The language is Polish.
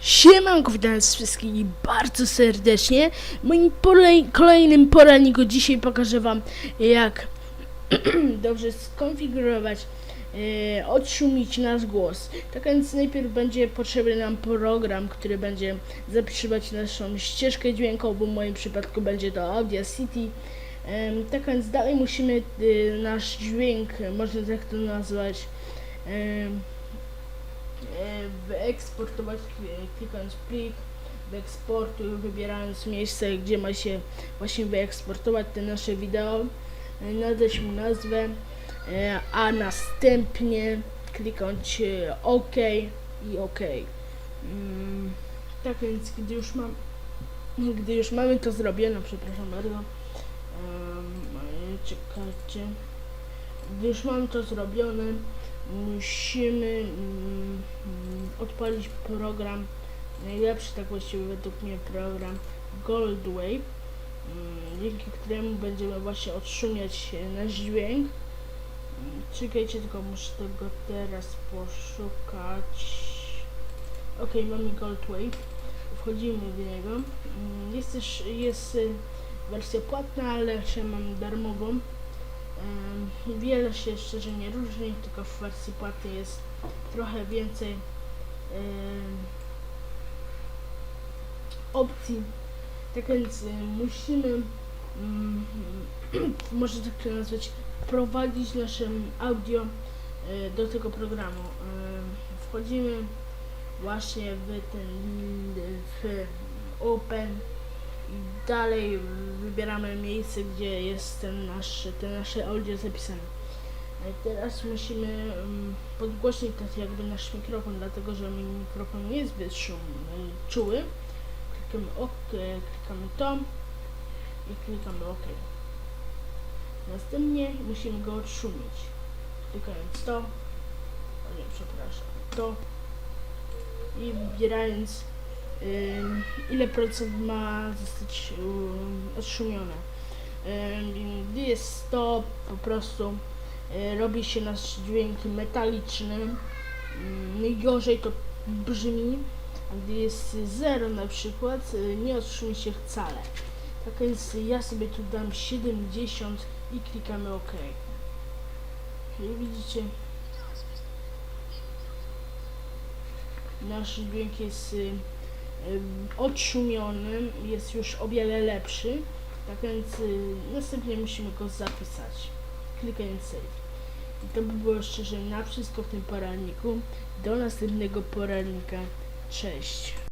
Siemanko, witam wszystkich bardzo serdecznie. W moim kolejnym poradniku dzisiaj pokażę wam jak dobrze skonfigurować, e, odszumić nasz głos. Tak więc najpierw będzie potrzebny nam program, który będzie zapisywać naszą ścieżkę dźwiękową. W moim przypadku będzie to Audacity. Em, tak więc dalej musimy e, nasz dźwięk, można tak to nazwać, wyeksportować, kli- klikając plik, wyeksportuj, wybierając miejsce, gdzie ma się właśnie wyeksportować te nasze wideo, e, nadać mu nazwę, e, a następnie kliknąć OK i OK. Mm, Tak więc, gdy już mam, gdy już mamy to zrobione, przepraszam bardzo, e, czekajcie, już mam to zrobione, musimy mm, odpalić program, najlepszy tak właściwie według mnie program Goldwave, mm, dzięki któremu będziemy właśnie odszumiać nasz dźwięk. Mm, Czekajcie, tylko muszę tego teraz poszukać. Ok, mamy Goldwave, wchodzimy w niego. Jest też jest wersja płatna, ale jeszcze mam darmową. Wiele się szczerze nie różni, tylko w wersji płatnej jest trochę więcej opcji. Tak więc y, musimy, mm, może tak to nazwać, wprowadzić nasze audio y, do tego programu. Wchodzimy właśnie w ten w Open dalej wybieramy miejsce, gdzie jest ten nasz, te nasze audio zapisane. E, Teraz musimy mm, podgłośnić tak jakby nasz mikrofon, dlatego że mój mikrofon jest zbyt szum, e, czuły. Klikamy OK, klikamy to i klikamy OK. Następnie musimy go odszumić. Klikając to, o nie, przepraszam, to i wybierając ile procent ma zostać ym, odszumione. Ym, Gdy jest 100, po prostu y, robi się nasz dźwięk metaliczny. Najgorzej to brzmi, a gdy jest 0 na przykład, y, nie odszumi się wcale. Tak więc ja sobie tu dam 70 i klikamy OK. Widzicie, nasz dźwięk jest y, y, odszumiony, jest już o wiele lepszy. Tak więc y, następnie musimy go zapisać. Klikając save. I to by było szczerze na wszystko w tym poradniku. Do następnego poradnika. Cześć.